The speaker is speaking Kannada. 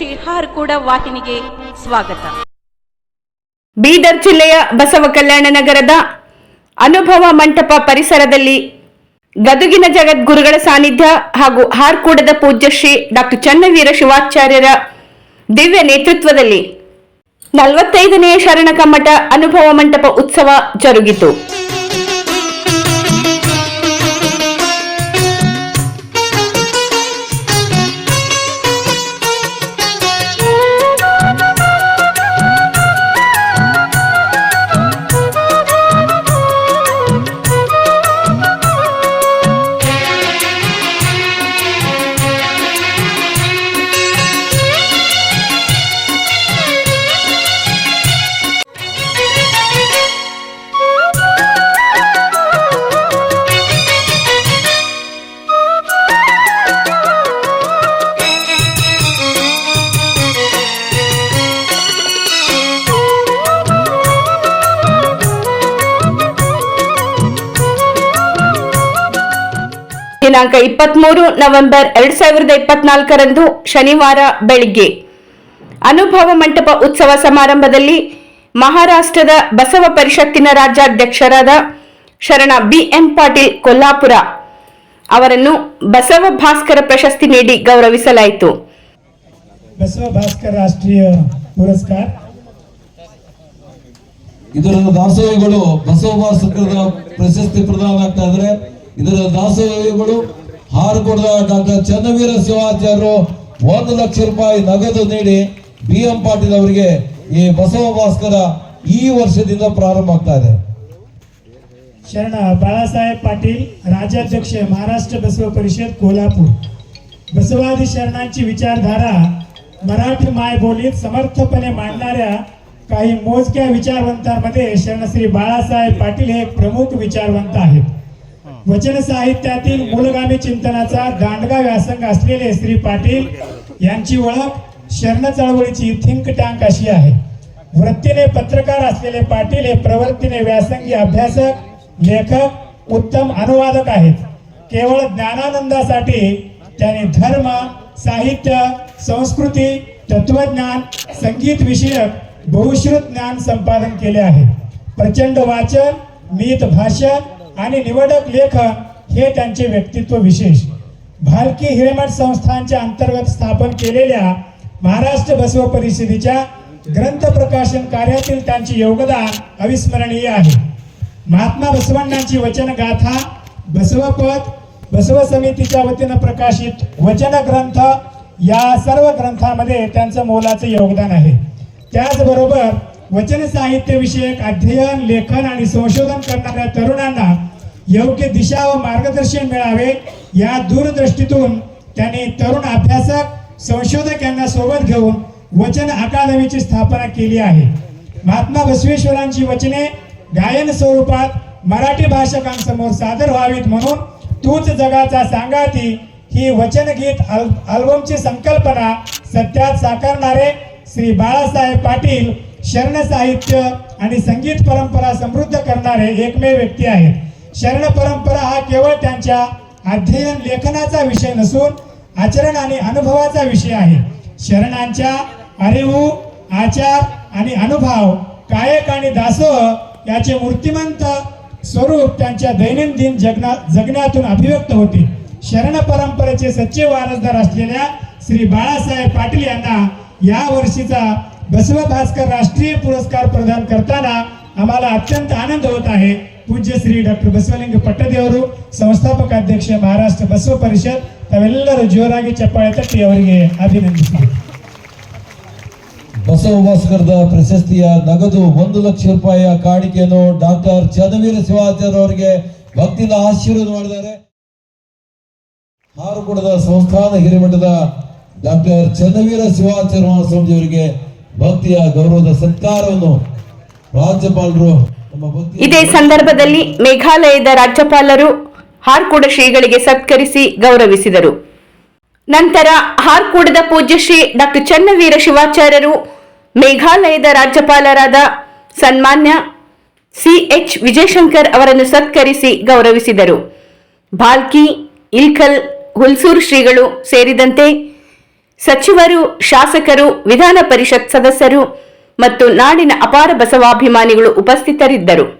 ಶ್ರೀ ಕೂಡ ವಾಹಿನಿಗೆ ಸ್ವಾಗತ. ಬೀದರ್ ಜಿಲ್ಲೆಯ ಬಸವ ಕಲ್ಯಾಣ ನಗರದ ಅನುಭವ ಮಂಟಪ ಪರಿಸರದಲ್ಲಿ ಗದುಗಿನ ಜಗದ್ಗುರುಗಳ ಸಾನ್ನಿಧ್ಯ ಹಾಗೂ ಹಾರ್ಕೂಡದ ಪೂಜ್ಯ ಶ್ರೀ ಡಾಕ್ಟರ್ ಚನ್ನವೀರ ಶಿವಾಚಾರ್ಯರ ದಿವ್ಯ ನೇತೃತ್ವದಲ್ಲಿ ನಲವತ್ತೈದನೆಯ ಕಮ್ಮಟ ಅನುಭವ ಮಂಟಪ ಉತ್ಸವ ಜರುಗಿತು. ದಿನಾಂಕ ಇಪ್ಪತ್ಮೂರು ನವೆಂಬರ್ ಎರಡ್ ಸಾವಿರದ ಇಪ್ಪತ್ನಾಲ್ಕರಂದು ಶನಿವಾರ ಬೆಳಿಗ್ಗೆ. ಅನುಭವ ಮಂಟಪ ಉತ್ಸವ ಸಮಾರಂಭದಲ್ಲಿ ಮಹಾರಾಷ್ಟ್ರದ ಬಸವ ಪರಿಷತ್ತಿನ ರಾಜ್ಯಾಧ್ಯಕ್ಷರಾದ ಶರಣ ಬಿಎಂ ಪಾಟೀಲ್ ಕೊಲ್ಲಾಪುರ ಅವರನ್ನು ಬಸವ ಭಾಸ್ಕರ ಪ್ರಶಸ್ತಿ ನೀಡಿ ಗೌರವಿಸಲಾಯಿತು. ಬಸವ ಭಾಸ್ಕರ ರಾಷ್ಟ್ರೀಯ ಪುರಸ್ಕಾರ. ಇದರ ದಾಸೋಹಿಗಳು ಬಸವ ಭಾಸ್ಕರ ಪ್ರಶಸ್ತಿ ಪ್ರದಾನ ಆಗ್ತಾ ಇದ್ರೆ ಇದರ ದಾಸೋಹಿಗಳು ಹಾರಕೊಡದ ಡಾಕ್ಟರ್ ಚನ್ನವೀರ ಶಿವಾಚಾರ್ಯರು ಒಂದು ಲಕ್ಷ ರೂಪಾಯಿ ನಗದು ನೀಡಿ ಬಿ ಎಂ ಪಾಟೀಲ್ ಅವರಿಗೆ ಈ ಬಸವ ಭಾಸ್ಕರ ಈ ವರ್ಷದಿಂದ ಪ್ರಾರಂಭ ಆಗ್ತಾ ಇದೆ शरण बाळासाहेब पाटील राज्याध्यक्ष महाराष्ट्र बसव परिषद कोल्हापूर बसवादी शरणांची विचारधारा मराठी मायबोलीत समर्थपणे मांडणाऱ्या काही मोजक्या विचारवंतांमध्ये शरणश्री बाळासाहेब पाटील हे एक प्रमुख विचारवंत आहेत वचन साहित्यातील मूलगामी चिंतनाचा दांडगा व्यासंग असलेले श्री पाटील यांची ओळख शरण चळवळीची थिंक टँक अशी आहे. वृत्तीने पत्रकार असलेले पाटील हे प्रवृत्तीने व्यासंगी अभ्यासक लेखक उत्तम अनुवादक आहेत. केवळ ज्ञानानंदासाठी त्यांनी धर्म साहित्य संस्कृती तत्वज्ञान संगीत विषयक बहुश्रुत ज्ञान संपादन केले आहे. प्रचंड वाचन मीत भाषण आणि निवडक लेखन हे त्यांचे व्यक्तित्व विशेष. भालकी हिरेमठ संस्थांच्या अंतर्गत स्थापन केलेल्या महाराष्ट्र बसव परिषदेच्या ग्रंथ प्रकाशन कार्यातील त्यांचे योगदान अविस्मरणीय आहे. महात्मा बसवण्णांची वचन गाथा बसवपद बसव समितीच्या वतीनं प्रकाशित वचन ग्रंथ या सर्व ग्रंथामध्ये त्यांचं मोलाचं योगदान आहे. त्याचबरोबर वचन साहित्य विषयक अध्ययन लेखन आणि संशोधन करणाऱ्या तरुणांना योग्य दिशा व मार्गदर्शन मिळावे. या दूरदृष्टीतून त्यांनी तरुण अभ्यासक संशोधक यांना सोबत घेऊन वचन अकादमीची स्थापना केली आहे. महात्मा बसवेश्वरांची वचने गायन स्वरूपात मराठी भाषकांसमोर सादर व्हावीत म्हणून तूच जगाचा सांगाती ही वचनगीत अल अल्बमची संकल्पना सत्यात साकारणारे श्री बाळासाहेब पाटील शरण साहित्य आणि संगीत परंपरा समृद्ध करणारे एकमेव व्यक्ती आहेत. शरण परंपरा हा केवळ त्यांच्या अध्ययन लेखनाचा विषय नसून आचरण आणि अनुभवाचा विषय आहे. शरणांच्या अरिहू आचार आणि अनुभव कायक आणि दासोह याचे मूर्तिमंत स्वरूप त्यांच्या दैनंदिन जगना जगण्यातून अभिव्यक्त होते. शरण परंपरेचे सच्चे वारसदार असलेल्या श्री बाळासाहेब पाटील यांना या वर्षीचा बसव भास्कर राष्ट्रीय पुरस्कार प्रदान करताना आम्हाला अत्यंत आनंद होत आहे. ಪೂಜ್ಯ ಶ್ರೀ ಡಾಕ್ಟರ್ ಬಸವಲಿಂಗ ಪಟ್ಟದೇವರು, ಸಂಸ್ಥಾಪಕ ಅಧ್ಯಕ್ಷ ಮಹಾರಾಷ್ಟ್ರ ಬಸವ ಪರಿಷತ್, ತಾವೆಲ್ಲರೂ ಜೋರಾಗಿ ಚಪ್ಪಾಳೆ ತಟ್ಟಿ ಅವರಿಗೆ ಅಭಿನಂದಿಸಿದರು ಬಸವ ಭಾಸ್ಕರದ ಪ್ರಶಸ್ತಿಯ ನಗದು ಒಂದು ಲಕ್ಷ ರೂಪಾಯಿಯ ಕಾಣಿಕೆಯನ್ನು ಡಾಕ್ಟರ್ ಚದವೀರ ಶಿವಾಚಾರ್ಯ ಅವರಿಗೆ ಭಕ್ತಿಯಿಂದ ಆಶೀರ್ವಾದ ಮಾಡಿದ್ದಾರೆ. ಹಾರುಕೂಡದ ಸಂಸ್ಥಾನ ಹಿರಿಮಠದ ಡಾಕ್ಟರ್ ಚನ್ನವೀರ ಶಿವಾಚಾರ್ಯ ಮಹಾಸ್ವಾಮಿ ಅವರಿಗೆ ಭಕ್ತಿಯ ಗೌರವದ ಸತ್ಕಾರವನ್ನು ರಾಜ್ಯಪಾಲರು ಇದೇ ಸಂದರ್ಭದಲ್ಲಿ ಮೇಘಾಲಯದ ರಾಜ್ಯಪಾಲರು ಹಾರ್ಕೂಡ ಶ್ರೀಗಳಿಗೆ ಸತ್ಕರಿಸಿ ಗೌರವಿಸಿದರು. ನಂತರ ಹಾರ್ಕೂಡದ ಪೂಜ್ಯ ಶ್ರೀ ಡಾಕ್ಟರ್ ಚನ್ನವೀರ ಶಿವಾಚಾರ್ಯರು ಮೇಘಾಲಯದ ರಾಜ್ಯಪಾಲರಾದ ಸನ್ಮಾನ್ಯ ಸಿಎಚ್ ವಿಜಯಶಂಕರ್ ಅವರನ್ನು ಸತ್ಕರಿಸಿ ಗೌರವಿಸಿದರು. ಭಾಲ್ಕಿ ಇಲ್ಕಲ್ ಹುಲ್ಸೂರ್ ಶ್ರೀಗಳು ಸೇರಿದಂತೆ ಸಚಿವರು ಶಾಸಕರು ವಿಧಾನ ಪರಿಷತ್ ಸದಸ್ಯರು ಮತ್ತು ನಾಡಿನ ಅಪಾರ ಬಸವಾಭಿಮಾನಿಗಳು ಉಪಸ್ಥಿತರಿದ್ದರು.